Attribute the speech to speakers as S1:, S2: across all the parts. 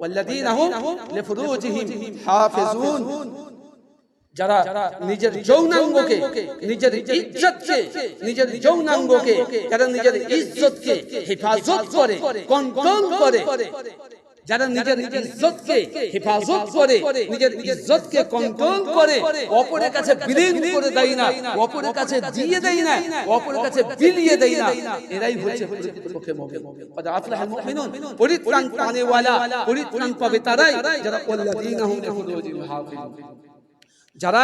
S1: والذين هم لفروجهم حافظون যারা নিজের যৌনাঙ্গকে নিজের ইজ্জতকে নিজের যৌনাঙ্গকে যারা নিজের ইজ্জতকে হেফাজত করে কন্ট্রোল করে যারা নিজের ইজ্জতকে হেফাজত করে নিজের ইজ্জতকে কন্ট্রোল করে অপরের কাছে বিলীন করে দেয় না অপরের কাছে দিয়ে দেয় না অপরের কাছে বিলিয়ে দেয় না এরাই হচ্ছে প্রকৃতপক্ষে মুমিন। কদ আফলাহাল মুমিনুন পরিত্রাণ পানেওয়ালা পরিত্রাণ পাবে তারাই যারা আল্লাযীনা হুম হাফিজুন যারা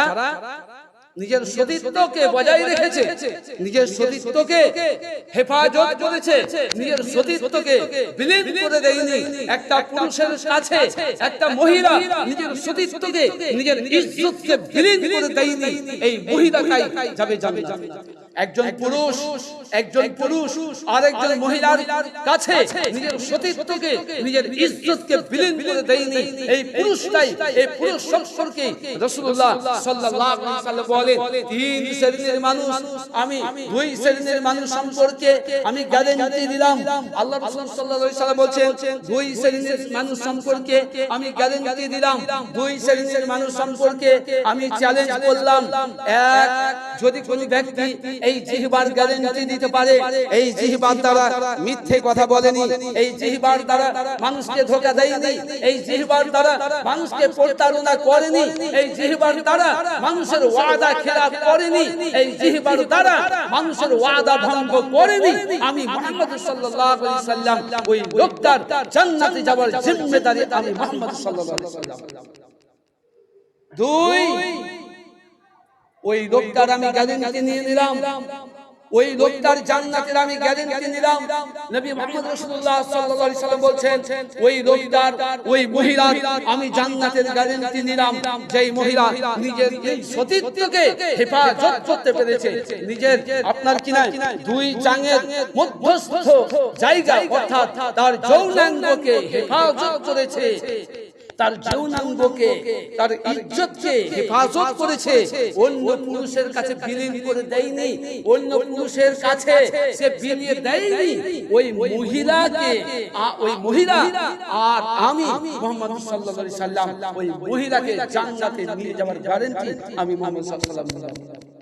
S1: নিজের সতীত্বকে বজায় রেখেছে নিজের সতীত্বকে হেফাজত করেছে নিজের সতীত্বকে বিলীন করে দেয়নি। একটা পুরুষের কাছে একটা মহিলা নিজের সতীত্বকে নিজের ইজ্জতকে বিলীন করে দেয়নি। এই মহিলাটাই যাবে যাবে যাবে একজন পুরুষ একজন পুরুষ আর একজন মহিলার কাছে নিজের সতীত্বকে নিজের ইজ্জতকে বিলীন করে দেয়নি। এই পুরুষটাই এই পুরুষ সম্পর্কে রাসূলুল্লাহ সাল্লাল্লাহু আলাইহি সাল্লাম বলেন তিন শ্রেণির মানুষ আমি দুই শ্রেণির মানুষ সম্পর্কে আমি গ্যারান্টি দিলাম। আল্লাহ রাসূল সাল্লাল্লাহু আলাইহি সাল্লাম বলছেন দুই শ্রেণির মানুষ সম্পর্কে আমি গ্যারান্টি দিলাম। দুই শ্রেণির মানুষ সম্পর্কে আমি চ্যালেঞ্জ করলাম। এক যদি কোনো ব্যক্তি এই জিহবার গ্যারান্টি দিতে পারে, এই জিহবার দ্বারা মিথ্যে কথা বলেনি, এই জিহবার দ্বারা মানুষকে ধোকা দেয়নি, এই জিহবার দ্বারা মানুষকে প্রতারণা করেনি, এই জিহবার দ্বারা মানুষের ওয়াদা খেলাফ করেনি, এই জিহবার দ্বারা মানুষের ওয়াদা ভঙ্গ করেনি। আমি মুহাম্মদ সাল্লাল্লাহু আলাইহি সাল্লাম, ওই লোকটার জান্নাতে যাওয়ার জিম্মেদারি আমি মুহাম্মদ সাল্লাল্লাহু আলাইহি সাল্লাম। দুই, ওই লোকটার আমি গ্যারেন্টি নিয়ে নিলাম। ওই লোকটার জান্নাতের আমি গ্যারেন্টি নিলাম। নবী মুহাম্মদ রাসূলুল্লাহ সাল্লাল্লাহু আলাইহি সাল্লাম বলছেন, ওই লোকটার, ওই মহিলার আমি জান্নাতের গ্যারেন্টি নিলাম। যেই মহিলা নিজের এই সতীত্বকে হেফাজত করতে পেরেছে, নিজের আপনার কিনা দুই চাঙের মধ্যস্থ জায়গা, অর্থাৎ তার যৌনাঙ্গকে হেফাজত করেছে। তার যৌনাঙ্গকে তার ইজ্জতকে হেফাজত করেছে। অন্য পুরুষের কাছে বিলীন করে দেয়নি, অন্য পুরুষের কাছে সে বিলিয়ে দেয়নি। ওই মহিলাকে ওই মহিলা, আর আমি মোহাম্মদ সাল্লাল্লাহু আলাইহি সাল্লাম, ওই মহিলাকে জান্নাতে নিয়ে যাওয়ার গ্যারান্টি আমি মোহাম্মদ সাল্লাল্লাহু আলাইহি সাল্লাম